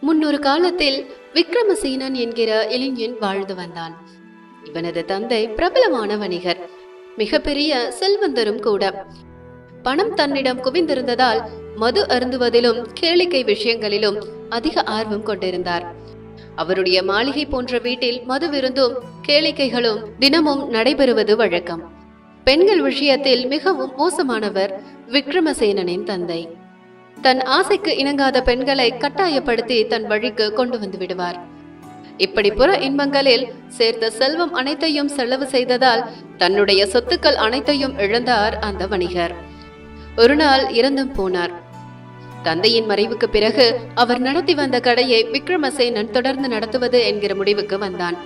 முன்னொரு காலத்தில் விக்ரமசீனன் என்கிற இளைஞன் வாழ்ந்து வந்தான். இவனது தந்தை பிரபலமான வணிகர். மிகப்பெரிய செல்வந்தரும் கூட. பணம் தன்னிடம் குவிந்திருந்ததால் மது அருந்துவதிலும் கேளிக்கை விஷயங்களிலும் அதிக ஆர்வம் கொண்டிருந்தார். அவருடைய மாளிகை போன்ற வீட்டில் மது விருந்தும் கேளிக்கைகளும் தினமும் நடைபெறுவது வழக்கம். பெண்கள் விஷயத்தில் மிகவும் மோசமானவர் விக்ரமசேனனின் தந்தை. தன் ஆசைக்கு இணங்காத பெண்களை கட்டாயப்படுத்தி தன் வழிக்கு கொண்டு வந்து விடுவார். இப்படி புற இன்பங்களில் சேர்த்த செல்வம் அனைத்தையும் செலவு செய்ததால் தன்னுடைய சொத்துக்கள் அனைத்தையும் இழந்தார் அந்த வணிகர். ஒரு நாள் இறந்தும் போனார். தந்தையின் மறைவுக்கு பிறகு அவர் நடத்தி வந்த கடையை விக்ரமசேனன் தொடர்ந்து நடத்துவது என்கிற முடிவுக்கு வந்தான்.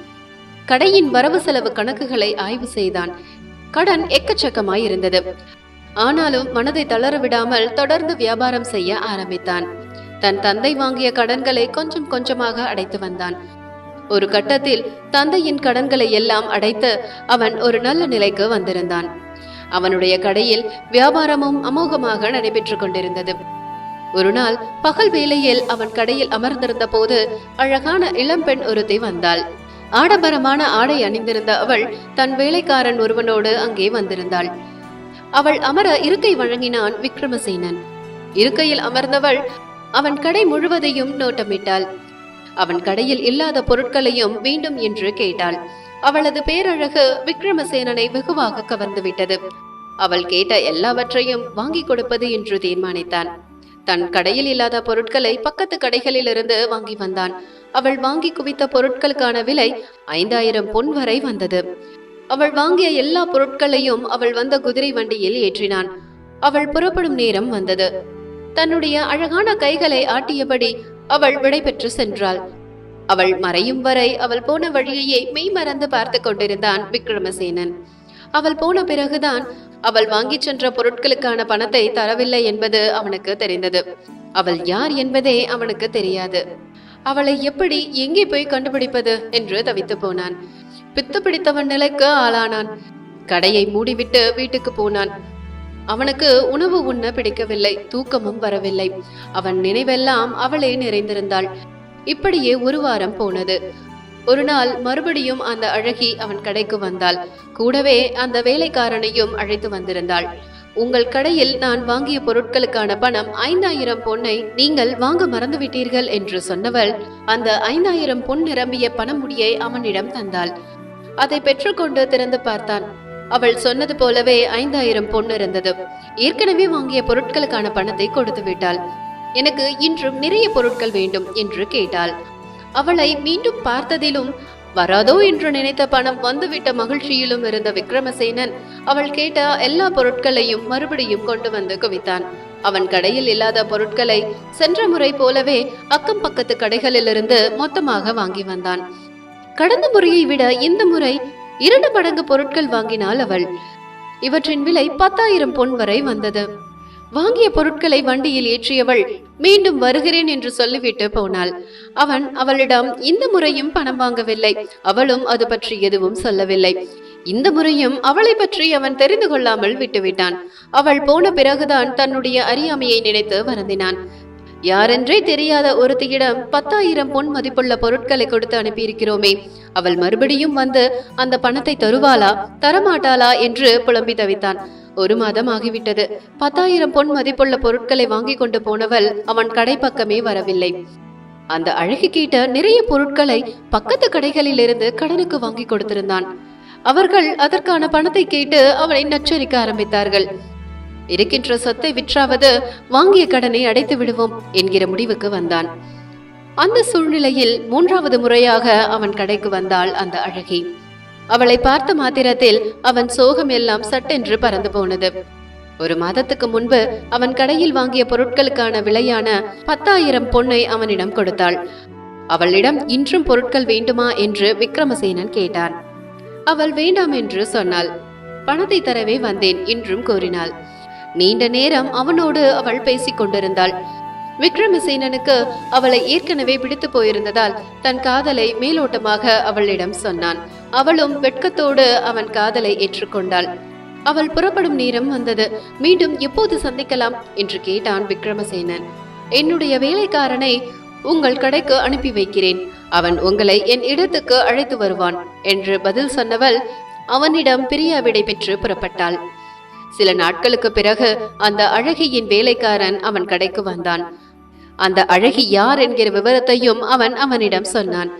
கடையின் வரவு செலவு கணக்குகளை ஆய்வு செய்தான். கடன் எக்கச்சக்கமாய் இருந்தது ஆனாலும் மனதை தளர விடாமல் தொடர்ந்து வியாபாரம் செய்ய ஆரம்பித்தான். தன் தந்தை வாங்கிய கடன்களை கொஞ்சம் கொஞ்சமாக அடைத்து வந்தான். ஒரு கட்டத்தில் தந்தையின் கடன்களை எல்லாம் அடைத்து அவன் ஒரு நல்ல நிலைக்கு வந்திருந்தான். அவனுடைய கடையில் வியாபாரமும் அமோகமாக நடைபெற்றுக் கொண்டிருந்தது. ஒரு நாள் பகல் வேளையில் அவன் கடையில் அமர்ந்திருந்த போது அழகான இளம்பெண் ஒருத்தி வந்தாள். ஆடம்பரமான ஆடை அணிந்திருந்த அவள் தன் வேலைக்காரன் ஒருவனோடு அங்கே வந்திருந்தாள். அவள் அமர இருக்கை வழங்கினான் விக்ரமசேனன் இருக்கையில் அமர்ந்தவள் அவன் கடை முழுவதையும் நோட்டமிட்டாள். அவன் கடையில் இல்லாத பொருட்களையும் வேண்டும் என்று கேட்டாள். அவளது பேரழகு விக்ரமசேனனை வெகுவாக கவர்ந்து விட்டது. அவள் கேட்ட எல்லாவற்றையும் வாங்கி கொடுப்பது என்று தீர்மானித்தான். தன் கடையில் இல்லாத பொருட்களை பக்கத்து கடைகளிலிருந்து வாங்கி வந்தான். அவள் வாங்கி குவித்த பொருட்களுக்கான விலை ஐந்தாயிரம் பொன் வரை வந்தது. அவள் வாங்கிய எல்லா பொருட்களையும் அவள் வந்த குதிரை வண்டியில் ஏற்றினான். அவள் புறப்படும் நேரம் வந்தது. தன்னுடைய அழகான கைகளை ஆட்டியபடி அவள் விடைபெற்று சென்றாள். அவள் மறையும் வரை அவள் போன வழியையே மெய்மறந்து பார்த்து கொண்டிருந்தான் விக்ரமசேனன். அவள் போன பிறகுதான் அவள் வாங்கிச் சென்ற பொருட்களுக்கான பணத்தை தரவில்லை என்பது அவனுக்கு தெரிந்தது. அவள் யார் என்பதே அவனுக்கு தெரியாது. அவளை எப்படி எங்கே போய் கண்டுபிடிப்பது என்று தவித்து போனான். பித்து பிடித்தவன் நிலைக்கு ஆளானான். கடையை மூடிவிட்டு வீட்டுக்கு போனான். அவனுக்கு உணவு உண்ண பிடிக்கவில்லை தூக்கமும் வரவில்லை. அவன் நினைவெல்லாம் அவளே நிறைந்திருந்தாள். இப்படியே ஒரு வாரம் போனது. ஒரு நாள் மறுபடியும் அந்த அழகி அவன் கடைக்கு வந்தாள். கூடவே அந்த வேலைக்காரனையும் அழைத்து வந்திருந்தாள். உங்கள் கடையில் நான் வாங்கிய பொருட்களுக்கான பணம் ஐந்தாயிரம் பொன்னை நீங்கள் வாங்க மறந்துவிட்டீர்கள் என்று சொன்னவள் அந்த ஐந்தாயிரம் பொன் நிரம்பிய பணமுடியை அவனிடம் தந்தாள். அதை பெற்றுக்கொண்டு திறந்து பார்த்தான். அவள் சொன்னது போலவே ஐந்தாயிரம் பொண்ணு இருந்தது. ஏற்கனவே வாங்கிய பொருட்களுக்கான பணத்தை கொடுத்து விட்டாள். எனக்கு இன்றும் நிறைய பொருட்கள் வேண்டும் என்று கேட்டாள். அவளை மீண்டும் பார்த்ததிலும் வராதோ என்று நினைத்த பணம் வந்துவிட்ட மகிழ்ச்சியிலும் இருந்த விக்ரமசேனன் அவள் கேட்ட எல்லா பொருட்களையும் மறுபடியும் கொண்டு வந்து குவித்தான். அவன் கடையில் இல்லாத பொருட்களை சென்ற முறை போலவே அக்கம் பக்கத்து கடைகளிலிருந்து மொத்தமாக வாங்கி வந்தான். கடந்த முறையை விட இந்த முறை இரண்டு மடங்கு பொருட்கள் வாங்கினாள் அவள். இவற்றின் விலை பத்தாயிரம் பொன் வரை வந்தது. வாங்கிய பொருட்களை வண்டியில் ஏற்றியவள் மீண்டும் வருகிறேன் என்று சொல்லிவிட்டு போனாள். அவன் அவளிடம் இந்த முறையும் பணம் வாங்கவில்லை. அவளும் அது பற்றி எதுவும் சொல்லவில்லை. இந்த முறையும் அவளை பற்றி அவன் தெரிந்து கொள்ளாமல் விட்டுவிட்டான். அவள் போன பிறகுதான் தன்னுடைய அறியாமையை நினைத்து வருந்தினான். யாரென்றே தெரியாத ஒருத்தியிடம் பத்தாயிரம் பொன் மதிப்புள்ள பொருட்களை கொடுத்து அனுப்பியிருக்கிறோமே. அவள் மறுபடியும் வந்து அந்த பணத்தை தருவாளா? தரமாட்டாளா? என்று புலம்பி தவித்தான். ஒரு மாதம் ஆகிவிட்டது. பத்தாயிரம் பொன் மதிப்புள்ள பொருட்களை வாங்கி கொண்டு போனவள் அவன் கடை பக்கமே வரவில்லை. அந்த அழகு கேட்ட நிறைய பொருட்களை பக்கத்து கடைகளிலிருந்து கடனுக்கு வாங்கி கொடுத்திருந்தான். அவர்கள் அதற்கான பணத்தை கேட்டு அவனை நச்சரிக்க ஆரம்பித்தார்கள். இருக்கின்ற சொத்தை விற்றாவது வாங்கிய கடனை அடைத்து விடுவோம் என்கிற முடிவுக்கு வந்தான். அந்த சூழ்நிலையில் மூன்றாவது முறையாக அவன் கடைக்கு வந்தாள் அந்த அழகி. அவளை பார்த்த மாத்திரத்தில் அவன் சோகம் எல்லாம் சட்டென்று பறந்து போனது. ஒரு மாதத்துக்கு முன்பு அவன் கடையில் வாங்கிய பொருட்களுக்கான விலையான பத்தாயிரம் பொன்னை அவனிடம் கொடுத்தாள். அவளிடம் இன்றும் பொருட்கள் வேண்டுமா என்று விக்ரமசேனன் கேட்டான். அவள் வேண்டாம் என்று சொன்னாள். பணத்தை தரவே வந்தேன் என்றும் கூறினாள். நீண்ட நேரம் அவனோடு அவள் பேசிக் கொண்டிருந்தாள். விக்ரமசேனனுக்கு அவளை ஏற்கனவே பிடித்து போயிருந்ததால் தன் காதலை மேலோட்டமாக அவளிடம் சொன்னான். அவளும் வெட்கத்தோடு அவன் காதலை ஏற்றுக்கொண்டாள். அவள் புறப்படும் நேரம் வந்தது. மீண்டும் எப்போது சந்திக்கலாம் என்று கேட்டான் விக்ரமசேனன். என்னுடைய வேலைக்காரனை உங்கள் கடைக்கு அனுப்பி வைக்கிறேன். அவன் உங்களை என் இடத்துக்கு அழைத்து வருவான் என்று பதில் சொன்னவள் அவனிடம் பிரியா விடை பெற்று புறப்பட்டாள். சில நாட்களுக்கு பிறகு அந்த அழகியின் வேலைக்காரன் அவன் கடைக்கு வந்தான். அந்த அழகி யார் என்கிற விவரத்தையும் அவன் அவனிடம் சொன்னான்.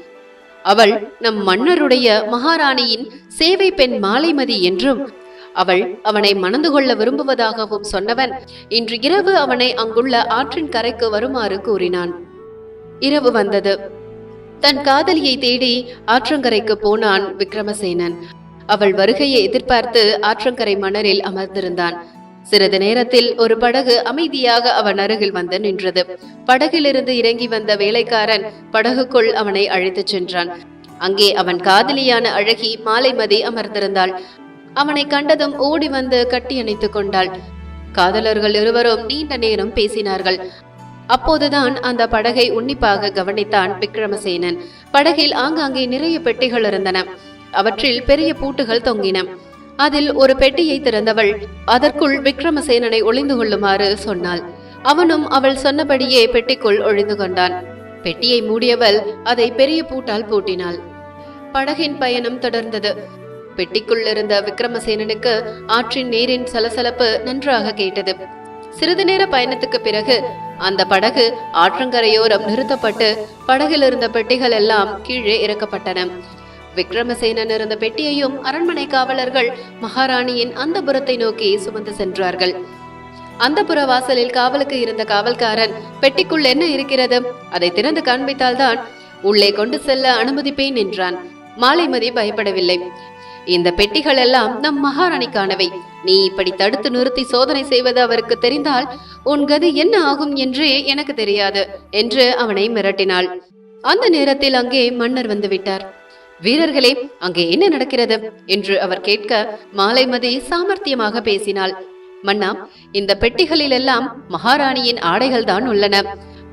அவள் நம் மன்னருடைய மகாராணியின் சேவை பெண் மாலைமதி என்றும் அவள் அவனை மணந்து கொள்ள விரும்புவதாகவும் சொன்னவன் இன்று இரவு அவனை அங்குள்ள ஆற்றின் கரைக்கு வருமாறு கூறினான். இரவு வந்தது. தன் காதலியை தேடி ஆற்றங்கரைக்கு போனான் விக்ரமசேனன் அவள் வருகையை எதிர்பார்த்து ஆற்றங்கரை மணலில் அமர்ந்திருந்தான். சிறிது நேரத்தில் ஒரு படகு அமைதியாக அவன் அருகில் வந்து நின்றது. படகிலிருந்து இறங்கி வந்த வேலைக்காரன் படகுக்குள் அவனை அழைத்துச் சென்றான். அங்கே அவன் காதலியான அழகி மாலைமதி அமர்ந்திருந்தாள். அவனை கண்டதும் ஓடி வந்து கட்டி அணைத்துக் கொண்டாள். காதலர்கள் இருவரும் நீண்ட நேரம் பேசினார்கள். அப்போதுதான் அந்த படகை உன்னிப்பாக கவனித்தான் விக்ரமசேனன். படகில் ஆங்காங்கே நிறைய பெட்டிகள் இருந்தன. அவற்றில் பெரிய பூட்டுகள் தொங்கின. அதில் ஒரு பெட்டியை திறந்தவள் அதற்குள் விக்ரமசேனனை ஒளிந்து கொள்ளுமாறு சொன்னாள். அவனும் அவள் சொன்னபடியே பெட்டிக்குள் ஒளிந்து கொண்டான். பெட்டியை மூடியவள் அதை பெரிய பூட்டால் பூட்டினாள். படகின் பயணம் தொடர்ந்தது. பெட்டிக்குள் இருந்த விக்ரமசேனனுக்கு ஆற்றின் நீரின் சலசலப்பு நன்றாக கேட்டது. சிறிது நேர பயணத்துக்கு பிறகு அந்த படகு ஆற்றங்கரையோரம் நிறுத்தப்பட்டு படகில் இருந்த பெட்டிகள் எல்லாம் கீழே இறக்கப்பட்டன. விக்ரமசேனன் இருந்த பெட்டியையும் அரண்மனை காவலர்கள் மகாராணியின் அந்த புறத்தை நோக்கி சுமந்து சென்றார்கள். அந்த புற வாசலில் காவலுக்கு இருந்த காவல்காரன் பெட்டிக்குள் என்ன இருக்கிறது? அதை திறந்து காண்பித்தால்தான் உள்ளே கொண்டு செல்ல அனுமதிப்பேன் என்றான். மாலைமதி பயப்படவில்லை. இந்த பெட்டிகள் எல்லாம் நம் மகாராணிக்கானவை. நீ இப்படி தடுத்து நிறுத்தி சோதனை செய்வது அவருக்கு தெரிந்தால் உன் கதி என்ன ஆகும் என்றே எனக்கு தெரியாது என்று அவனை மிரட்டினாள். அந்த நேரத்தில் அங்கே மன்னர் வந்து விட்டார். வீரர்களே அங்கே என்ன நடக்கிறது? என்று அவர் கேட்க மாலைமதி சாமர்த்தியமாக பேசினாள். மன்னா இந்த பெட்டிகளில் எல்லாம் மகாராணியின் ஆடைகள் தான் உள்ளன.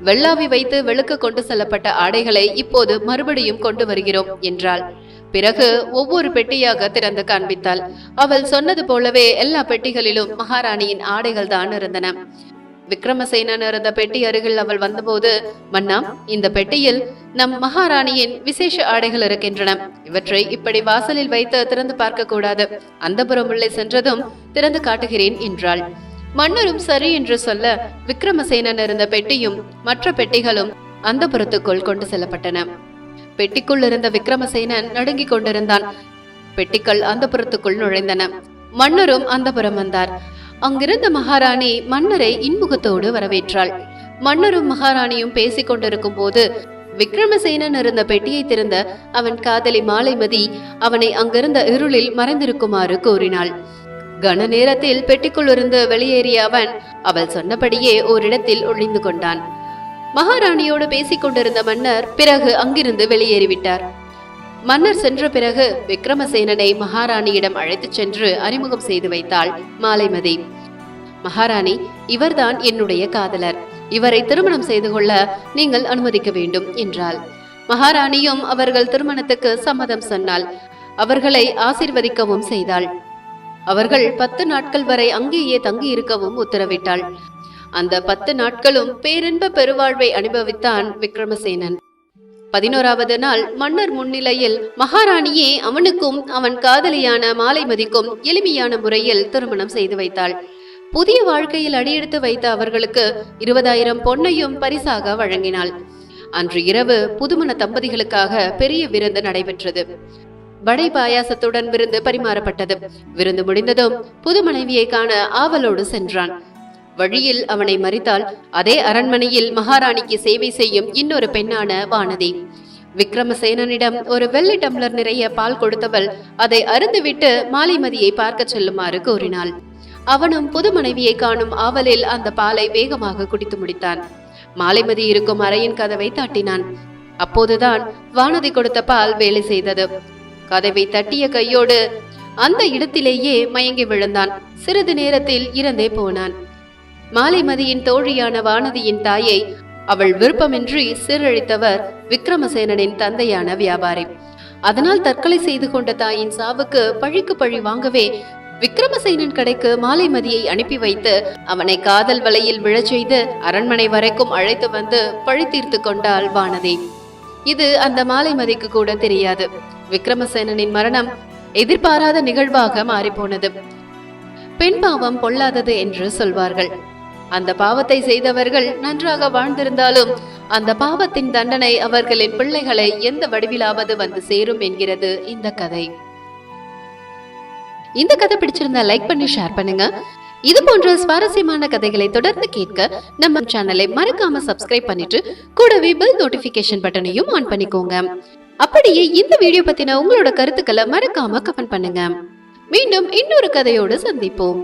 வெள்ளாவி வைத்து வெளுக்க கொண்டு செல்லப்பட்ட ஆடைகளை இப்போது மறுபடியும் கொண்டு வருகிறோம் என்றாள். பிறகு ஒவ்வொரு பெட்டியாக திறந்து காண்பித்தாள். அவள் சொன்னது போலவே எல்லா பெட்டிகளிலும் மகாராணியின் ஆடைகள் தான் இருந்தன. விக்ரமசேனன் இருந்த பெட்டி அருகில் அவள் வந்தபோது மன்னா இந்த பெட்டியில் நம் மகாராணியின் விசேஷ ஆடைகள் இருக்கின்றன. இவற்றை இப்படி வாசலில் வைத்து திறந்து பார்க்க கூடாது அந்தபுரம் உள்ளே சென்றதும் திறந்து காட்டுகிறேன் என்றாள். மன்னரும் சரி என்று சொல்ல விக்ரமசேனன் இருந்த பெட்டியும் மற்ற பெட்டிகளும் அந்த புறத்துக்குள் கொண்டு செல்லப்பட்டன. பெட்டிக்குள் இருந்த விக்ரமசேனன் நடுங்கிக் கொண்டிருந்தான். பெட்டிகள் அந்த புறத்துக்குள் நுழைந்தன. மன்னரும் அந்த புறம் வந்தார். அங்கிருந்த மகாராணி மன்னரை இன்முகத்தோடு வரவேற்றாள். மன்னரும் மகாராணியும் பேசிக் கொண்டிருக்கும் போது விக்ரமசேனன் இருந்த பெட்டியை திறந்த அவன் காதலி மாலைமதி அவனை அங்கிருந்த இருளில் மறைந்திருக்குமாறு கூறினாள். கன நேரத்தில் பெட்டிக்குள் இருந்து வெளியேறிய அவன் அவள் சொன்னபடியே ஓரிடத்தில் ஒளிந்து கொண்டான். மகாராணியோடு பேசிக் கொண்டிருந்த மன்னர் பிறகு அங்கிருந்து வெளியேறிவிட்டார். மன்னர் சென்ற பிறகு விக்ரமசேனனை மகாராணியிடம் அழைத்துச் சென்று அறிமுகம் செய்து வைத்தாள் மாலைமதி. மகாராணி இவர்தான் என்னுடைய காதலர். இவரை திருமணம் செய்து கொள்ள நீங்கள் அனுமதிக்க வேண்டும் என்றாள். மகாராணியும் அவர்கள் திருமணத்துக்கு சம்மதம் சொன்னாள். அவர்களை ஆசிர்வதிக்கவும் செய்தாள். அவர்கள் பத்து நாட்கள் வரை அங்கேயே தங்கி இருக்கவும் உத்தரவிட்டாள். அந்த பத்து நாட்களும் பேரின்ப பெருவாழ்வை அனுபவித்தான் விக்ரமசேனன். பதினோராவது நாள் மன்னர் முன்னிலையில் மகாராணியே அவனுக்கும் அவன் காதலியான மாலைமதிக்கும் எளிமையான முறையில் திருமணம் செய்து வைத்தாள். புதிய வாழ்க்கையில் அடியெடுத்து வைத்த அவர்களுக்கு இருபதாயிரம் பொன்னையும் பரிசாக வழங்கினாள். அன்று இரவு புதுமண தம்பதிகளுக்காக பெரிய விருந்து நடைபெற்றது. வடை பாயாசத்துடன் விருந்து பரிமாறப்பட்டது. விருந்து முடிந்ததும் புது மனைவியை காண ஆவலோடு சென்றான். வழியில் அவனை மறித்தால் அதே அரண்மனையில் மகாராணிக்கு சேவை செய்யும் இன்னொரு பெண்ணான வானதி. விக்ரமசேனனிடம் ஒரு வெள்ளி டம்ளர் நிறைய பால் கொடுத்தவள் அதை அருந்துவிட்டு மாலைமதியை பார்க்க செல்லுமாறு கூறினாள். அவனும் புது மனைவியை காணும் ஆவலில் அந்த பாலை வேகமாக குடித்து முடித்தான். மாலைமதி இருக்கும் அறையின் கதவை தட்டினான். அப்போதுதான் வானதி கொடுத்த பால் வேலை செய்தது. கதவை தட்டிய கையோடு அந்த இடத்திலேயே மயங்கி விழுந்தான். சிறிது நேரத்தில் இறந்தே போனான். மாலைமதியின் தோழியான வானதியின் தாயை அவள் விருப்பமின்றி சீரழித்தவர் விக்ரமசேனனின் தந்தையான வியாபாரி. அதனால் தற்கொலை செய்து கொண்ட தாயின் சாவுக்கு பழிக்கு பழி வாங்கவே விக்ரமசேனன் கடைக்கு மாலைமதியை அனுப்பி வைத்து அவனை காதல் வலையில் விழச் செய்து அரண்மனை வரைக்கும் அழைத்து வந்து பழி தீர்த்து கொண்டாள் வானதி. இது அந்த மாலைமதிக்கு கூட தெரியாது. விக்ரமசேனனின் மரணம் எதிர்பாராத நிகழ்வாக மாறிப்போனது. பெண் பாவம் பொல்லாதது என்று சொல்வார்கள். அந்த பாவத்தை செய்தவர்கள் நன்றாக வாழ்ந்திருந்தாலும் அந்த பாவத்தின் தண்டனை அவர்களின் பிள்ளைகளை எந்த வடிவிலாவது வந்து சேரும் என்கிறது இந்த கதை. இந்த கதை பிடிச்சிருந்தா லைக் பண்ணி ஷேர் பண்ணுங்க. இது போன்ற சுவாரஸ்யமான கதைகளை தொடர்ந்து கேட்க நம்ம சேனலை மறக்காம சப்ஸ்கிரைப் பண்ணிட்டு கூடவே பெல் நோட்டிபிகேஷன் பட்டனையும் ஆன் பண்ணிக்கோங்க. அப்படியே இந்த வீடியோ பத்தின உங்களோட கருத்துக்களை மறக்காம கமெண்ட் பண்ணுங்க. மீண்டும் இன்னொரு கதையோடு சந்திப்போம்.